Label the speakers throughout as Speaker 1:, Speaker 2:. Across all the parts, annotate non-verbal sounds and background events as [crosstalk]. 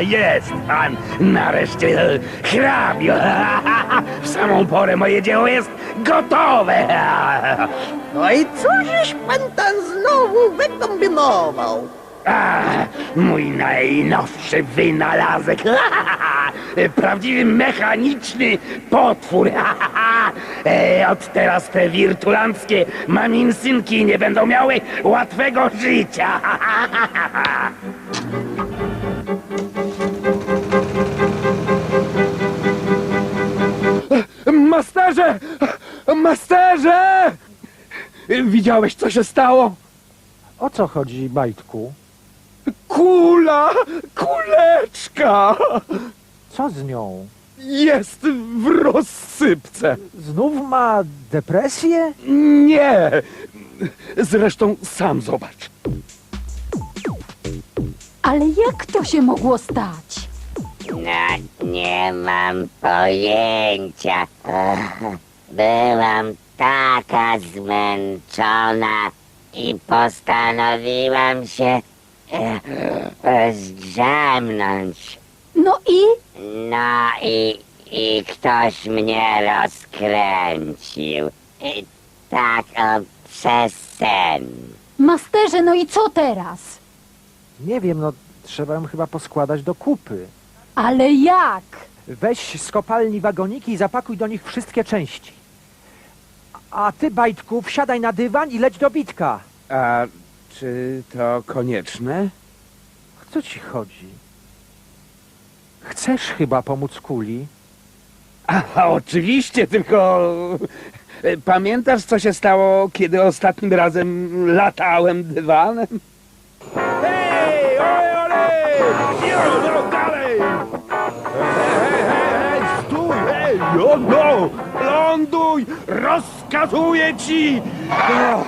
Speaker 1: Jest pan nareszcie hrabio. [laughs] W samą porę moje dzieło jest gotowe.
Speaker 2: No i cożeś pan tam znowu wykombinował?
Speaker 1: A, mój najnowszy wynalazek. [laughs] Prawdziwy mechaniczny potwór. [laughs] E, Od teraz te wirtulandzkie maminsynki nie będą miały łatwego życia. Masterze! Masterze! Widziałeś, co się stało?
Speaker 3: O co chodzi, Bajtku?
Speaker 1: Kula! Kuleczka!
Speaker 3: Co z nią?
Speaker 1: Jest w rozsypce.
Speaker 3: Znów ma depresję?
Speaker 1: Nie! Zresztą sam zobacz.
Speaker 4: Ale jak to się mogło stać?
Speaker 5: Nie mam pojęcia. [laughs] Byłam taka zmęczona i postanowiłam się e, zdrzemnąć.
Speaker 4: No i?
Speaker 5: No i, i ktoś mnie rozkręcił. I tak o, przez sen.
Speaker 4: Masterze, no i co teraz?
Speaker 3: Nie wiem, no trzeba ją chyba poskładać do kupy.
Speaker 4: Ale jak?
Speaker 3: Weź z kopalni wagoniki i zapakuj do nich wszystkie części. A ty, Bajtku, wsiadaj na dywan i leć do bitka.
Speaker 1: A czy to konieczne?
Speaker 3: O co ci chodzi? Chcesz chyba pomóc kuli?
Speaker 1: A, oczywiście, tylko e, pamiętasz, co się stało, kiedy ostatnim razem latałem dywanem? Jo, no, dalej! Hej, hej, hej, stój, hej, jo, no! Ląduj! Rozkazuję ci! Ah,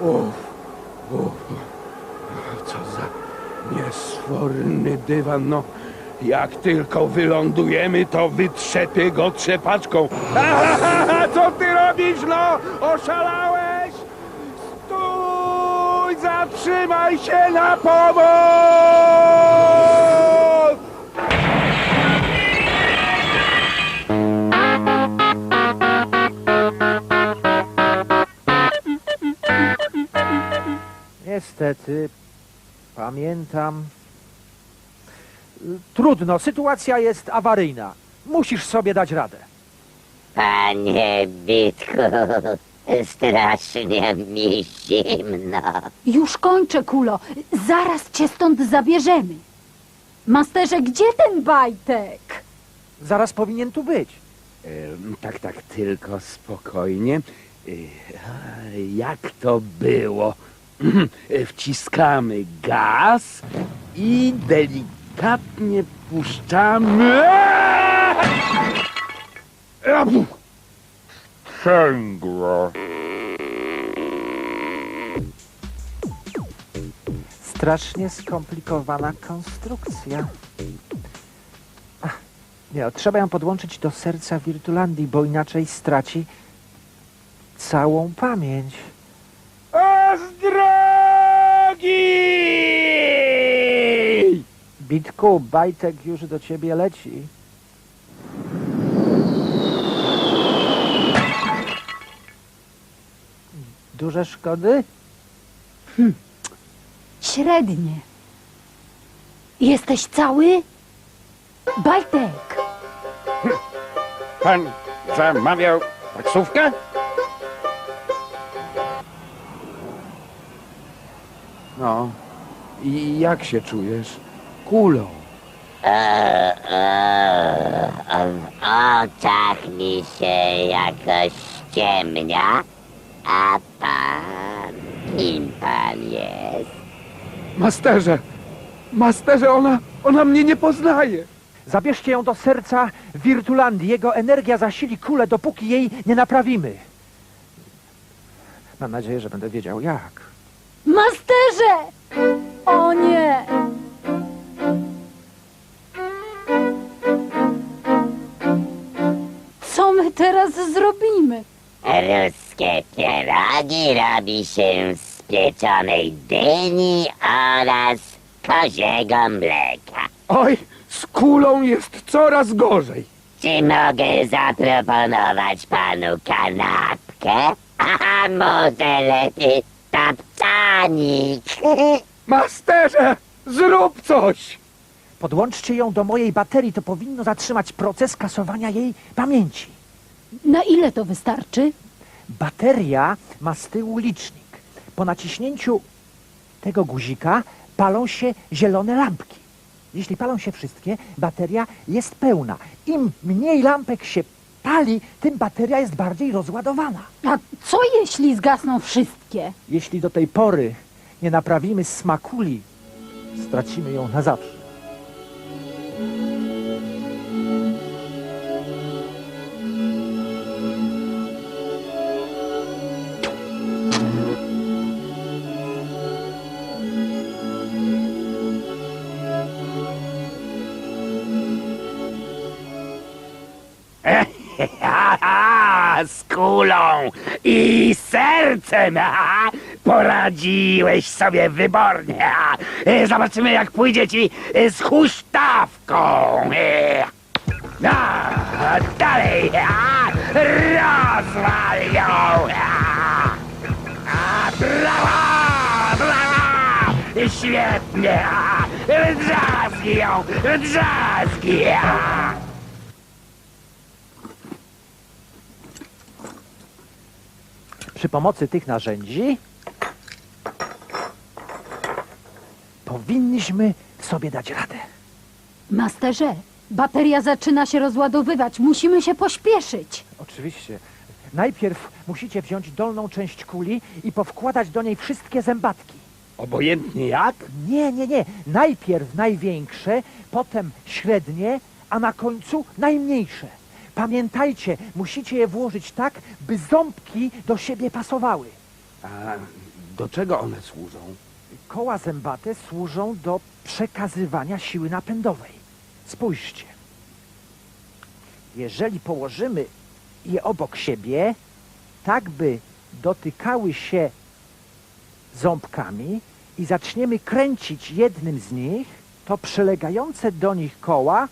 Speaker 1: Uff, uff. Co za niesforny dywan, no. Jak tylko wylądujemy, to wytrzepię go trzepaczką. Co ty robisz, no? Oszalałeś? Zatrzymaj się na pomoc!
Speaker 3: Niestety, pamiętam. Trudno, sytuacja jest awaryjna. Musisz sobie dać radę.
Speaker 5: Panie Bitku, strasznie mi zimno.
Speaker 4: Już kończę, Kulo. Zaraz cię stąd zabierzemy. Masterze, gdzie ten bajtek?
Speaker 3: Zaraz powinien tu być.
Speaker 1: Em, Tak, tak, tylko spokojnie. Y, a, Jak to było? [clears throat] Wciskamy gaz i delikatnie puszczamy. [clears throat] Sprzęgło.
Speaker 3: Strasznie skomplikowana konstrukcja. Ach, Nie, trzeba ją podłączyć do serca Wirtulandii, bo inaczej straci całą pamięć.
Speaker 1: A z drogi!
Speaker 3: Bitku, Bajtek już do ciebie leci. Duże szkody?
Speaker 4: Średnie. Jesteś cały? Bajtek.
Speaker 1: Pan zamawiał taksówkę? No, i jak się czujesz? Kulą.
Speaker 5: E, e, w oczach mi się jakoś ciemnia. A pan? Kim pan jest?
Speaker 6: Masterze! Masterze, ona, ona mnie nie poznaje!
Speaker 3: Zabierzcie ją do serca Wirtulandii. Jego energia zasili kulę, dopóki jej nie naprawimy. Mam nadzieję, że będę wiedział jak.
Speaker 4: Masterze! O nie! Co my teraz zrobimy?
Speaker 5: Ruskie pierogi robi się z pieczonej dyni oraz koziego mleka.
Speaker 6: Oj, z kulą jest coraz gorzej.
Speaker 5: Czy mogę zaproponować panu kanapkę? A może lepiej tapcanik? [laughs]
Speaker 6: Masterze, zrób coś!
Speaker 3: Podłączcie ją do mojej baterii, to powinno zatrzymać proces kasowania jej pamięci.
Speaker 4: Na ile to wystarczy?
Speaker 3: Bateria ma z tyłu licznik. Po naciśnięciu tego guzika palą się zielone lampki. Jeśli palą się wszystkie, bateria jest pełna. Im mniej lampek się pali, tym bateria jest bardziej rozładowana.
Speaker 4: A co jeśli zgasną wszystkie?
Speaker 3: Jeśli do tej pory nie naprawimy smakuli, stracimy ją na zawsze.
Speaker 1: Kulą i sercem. [laughs] Poradziłeś sobie wybornie. [laughs] Zobaczymy, jak pójdzie ci z huśtawką. A, [laughs] dalej. Rozwal ją. brawo, brawo. Świetnie. Drzazgi ją, drzazgi.
Speaker 3: Przy pomocy tych narzędzi powinniśmy sobie dać radę.
Speaker 4: Masterze, bateria zaczyna się rozładowywać. Musimy się pośpieszyć.
Speaker 3: Oczywiście. Najpierw musicie wziąć dolną część kuli i powkładać do niej wszystkie zębatki.
Speaker 6: Obojętnie jak?
Speaker 3: Nie, nie, nie. Najpierw największe, potem średnie, a na końcu najmniejsze. Pamiętajcie, musicie je włożyć tak, by ząbki do siebie pasowały.
Speaker 6: A do czego one służą?
Speaker 3: Koła zębate służą do przekazywania siły napędowej. Spójrzcie. Jeżeli położymy je obok siebie, tak by dotykały się ząbkami i zaczniemy kręcić jednym z nich, to przylegające do nich koła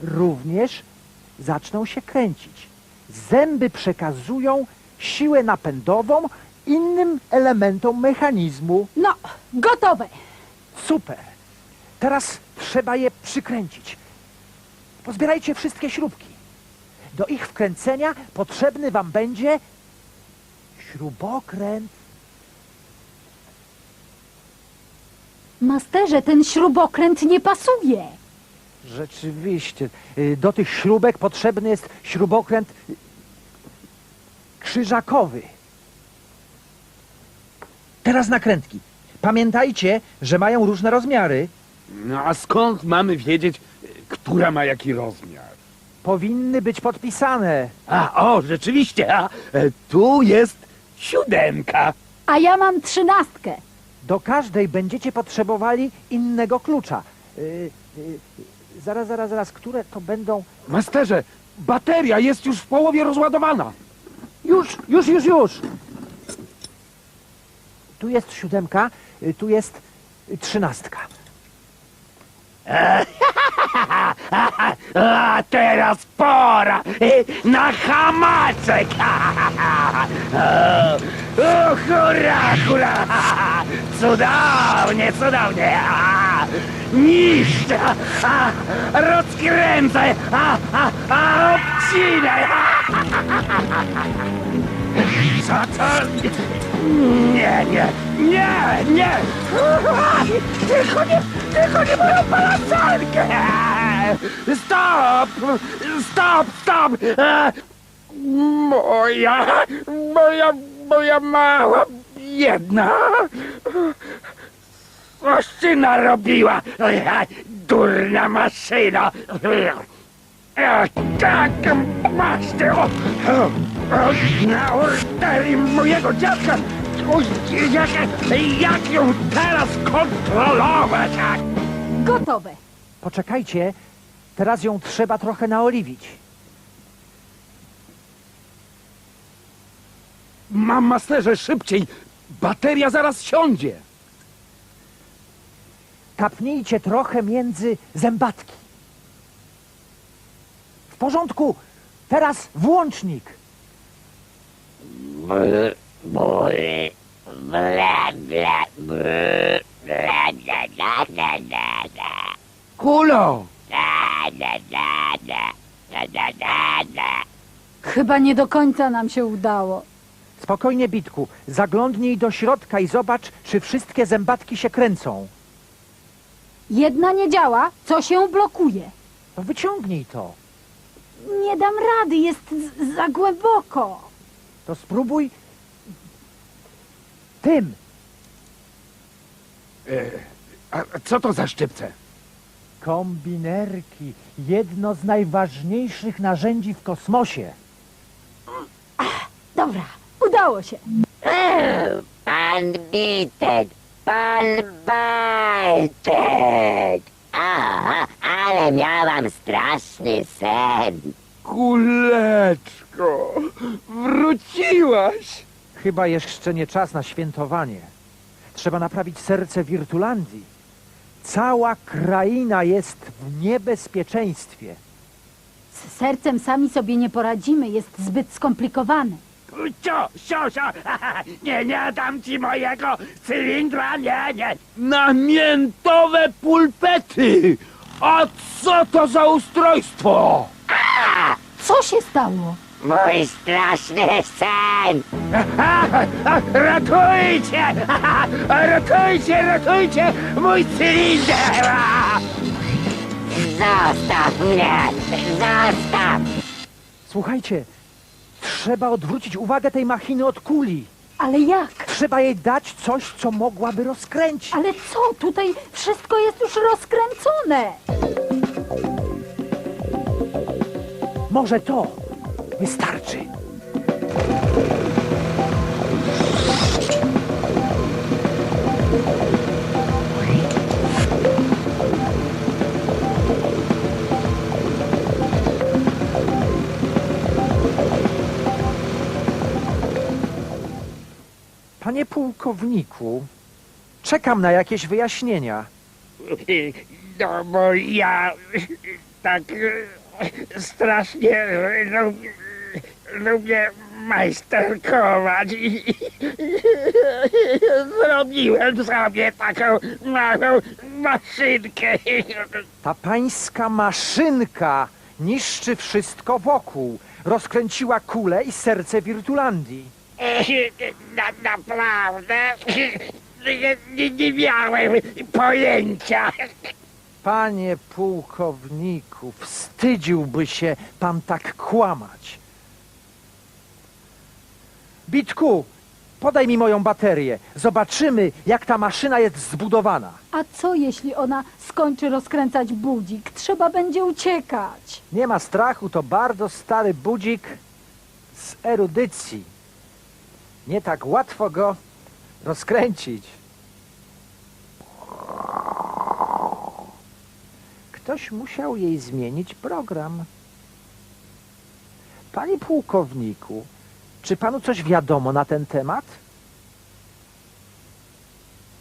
Speaker 3: również zaczną się kręcić. Zęby przekazują siłę napędową innym elementom mechanizmu.
Speaker 4: No, gotowe.
Speaker 3: Super. Teraz trzeba je przykręcić. Pozbierajcie wszystkie śrubki. Do ich wkręcenia potrzebny wam będzie śrubokręt.
Speaker 4: Masterze, ten śrubokręt nie pasuje.
Speaker 3: Rzeczywiście. y, Do tych śrubek potrzebny jest śrubokręt krzyżakowy. Teraz nakrętki. Pamiętajcie, że mają różne rozmiary.
Speaker 6: No a skąd mamy wiedzieć, która ma jaki rozmiar?
Speaker 3: Powinny być podpisane.
Speaker 1: A, o, rzeczywiście, a, e, tu jest siódemka.
Speaker 4: A ja mam trzynastkę.
Speaker 3: Do każdej będziecie potrzebowali innego klucza. Y, y, zaraz, zaraz, zaraz, które to będą.
Speaker 6: Masterze, bateria jest już w połowie rozładowana.
Speaker 3: Już, już, już, już! Tu jest siódemka, y, tu jest y, trzynastka. [laughs]
Speaker 1: A teraz pora e, na hamaczek. [laughs] O, hurra, hurra. [laughs] Cudownie, cudownie. Niszczę, a, rozkręcaj, a, a, a, obcinaj. [laughs] To? Nie, nie, nie, nie! Tylko nie, tylko nie moją parasolkę! Stop! Stop, stop! Moja, moja
Speaker 7: moja mała, jedna. Coś ty narobiła, durna maszyna. Tak, masz ty, na ordery mojego dziadka. Jak, jak ją teraz kontrolować?
Speaker 4: Gotowe.
Speaker 3: Poczekajcie, teraz ją trzeba trochę naoliwić.
Speaker 1: Mam masterze, szybciej! Bateria zaraz siądzie!
Speaker 3: Tapnijcie trochę między zębatki. W porządku, teraz włącznik.
Speaker 5: Bla, bla, bla.
Speaker 1: Kulo!
Speaker 5: Da, da, da, da, da, da, da, da.
Speaker 4: Chyba nie do końca nam się udało.
Speaker 3: Spokojnie, Bitku, zaglądnij do środka i zobacz, czy wszystkie zębatki się kręcą.
Speaker 4: Jedna nie działa, co się blokuje.
Speaker 3: To wyciągnij to.
Speaker 4: Nie dam rady, jest z- za głęboko.
Speaker 3: To spróbuj tym.
Speaker 1: A a co to za szczypce?
Speaker 3: Kombinerki. Jedno z najważniejszych narzędzi w kosmosie.
Speaker 4: Dobra, udało się.
Speaker 5: Pan Bitek, pan Bartek. Aha, ale miałam straszny sen.
Speaker 1: Kuleczko! Wróciłaś!
Speaker 3: Chyba jeszcze nie czas na świętowanie. Trzeba naprawić serce Wirtulandii. Cała kraina jest w niebezpieczeństwie.
Speaker 4: Z sercem sami sobie nie poradzimy, jest zbyt skomplikowane.
Speaker 7: Cio, cio, [laughs] nie, nie dam ci mojego cylindra, nie, nie.
Speaker 1: Namiętowe pulpety! A co to za ustrojstwo?
Speaker 4: Co się stało?
Speaker 5: Mój straszny sen. [laughs]
Speaker 7: Ratujcie! [laughs] Ratujcie, ratujcie mój cylinder!
Speaker 5: Zostaw mnie, zostaw.
Speaker 3: Słuchajcie, trzeba odwrócić uwagę tej machiny od kuli.
Speaker 4: Ale jak?
Speaker 3: Trzeba jej dać coś, co mogłaby rozkręcić.
Speaker 4: Ale co? Tutaj wszystko jest już rozkręcone.
Speaker 3: Może to wystarczy. Panie pułkowniku, czekam na jakieś wyjaśnienia.
Speaker 7: No bo ja tak e, strasznie lubię, lubię majsterkować i zrobiłem sobie taką małą maszynkę.
Speaker 3: Ta pańska maszynka niszczy wszystko wokół. Rozkręciła kulę i serce Wirtulandii.
Speaker 7: Na, naprawdę nie, nie, nie miałem pojęcia.
Speaker 3: Panie pułkowniku, wstydziłby się pan tak kłamać. Bitku, podaj mi moją baterię. Zobaczymy, jak ta maszyna jest zbudowana.
Speaker 4: A co jeśli ona skończy rozkręcać budzik? Trzeba będzie uciekać.
Speaker 3: Nie ma strachu, to bardzo stary budzik z erudycji. Nie tak łatwo go rozkręcić. Ktoś musiał jej zmienić program. Panie pułkowniku, czy panu coś wiadomo na ten temat?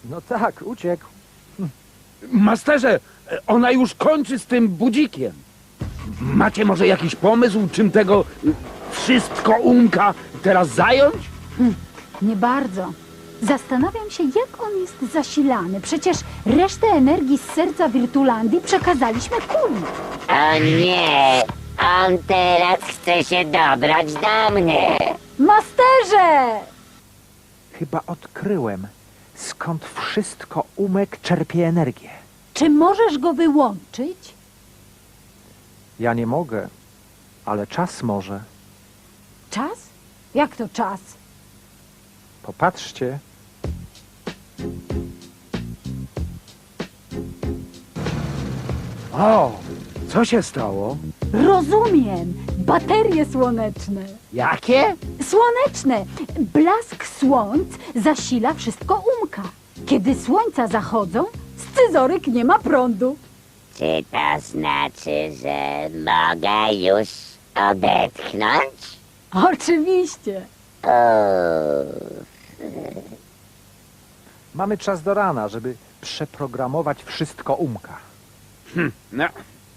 Speaker 3: No tak, uciekł.
Speaker 1: Masterze, ona już kończy z tym budzikiem. Macie może jakiś pomysł, czym tego wszystko umka teraz zająć?
Speaker 4: Nie bardzo. Zastanawiam się, jak on jest zasilany. Przecież resztę energii z serca Wirtulandii przekazaliśmy kuli.
Speaker 5: O nie, on teraz chce się dobrać do mnie.
Speaker 4: Masterze!
Speaker 3: Chyba odkryłem, skąd wszystko umek czerpie energię.
Speaker 4: Czy możesz go wyłączyć?
Speaker 3: Ja nie mogę, ale czas może.
Speaker 4: Czas? Jak to czas?
Speaker 3: Popatrzcie.
Speaker 1: O, co się stało?
Speaker 4: Rozumiem. Baterie słoneczne.
Speaker 1: Jakie?
Speaker 4: Słoneczne. Blask słońc zasila wszystko umka. Kiedy słońca zachodzą, scyzoryk nie ma prądu.
Speaker 5: Czy to znaczy, że mogę już odetchnąć?
Speaker 4: Oczywiście.
Speaker 5: O,
Speaker 3: Mamy czas do rana, żeby przeprogramować wszystko umka.
Speaker 1: No,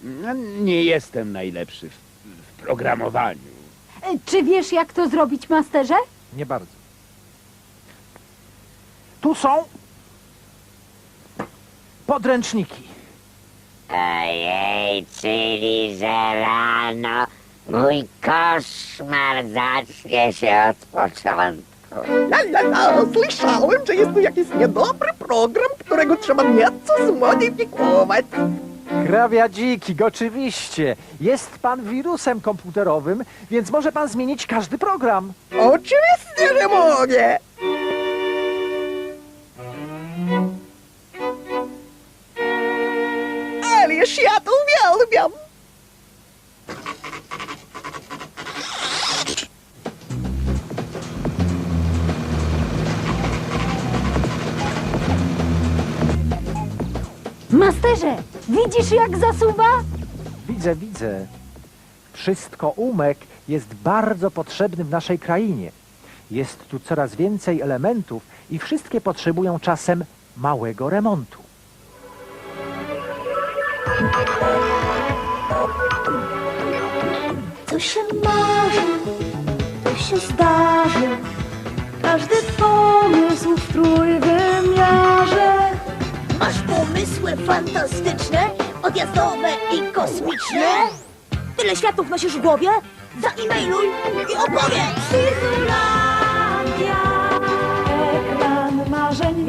Speaker 1: no, nie jestem najlepszy w, w programowaniu.
Speaker 4: E, Czy wiesz, jak to zrobić, masterze?
Speaker 3: Nie bardzo. Tu są podręczniki.
Speaker 5: ojej, czyli że rano mój koszmar zacznie się od początku.
Speaker 2: La, la, la, słyszałem, że jest tu jakiś niedobry program, którego trzeba nieco zmodyfikować.
Speaker 3: Krawiadziki, oczywiście. Jest pan wirusem komputerowym, więc może pan zmienić każdy program.
Speaker 2: Oczywiście, że mogę.
Speaker 4: Widzisz, jak zasuwa?
Speaker 3: Widzę, widzę. Wszystko umek jest bardzo potrzebny w naszej krainie. Jest tu coraz więcej elementów i wszystkie potrzebują czasem małego remontu.
Speaker 8: Co się marzy, to się zdarzy. Każdy pomysł w trójwymiarze.
Speaker 9: Masz pomysły fantastyczne, odjazdowe i kosmiczne? Tyle światów nosisz w głowie? Zaimailuj i opowiedz!
Speaker 8: Psycholandia, ekran marzeń.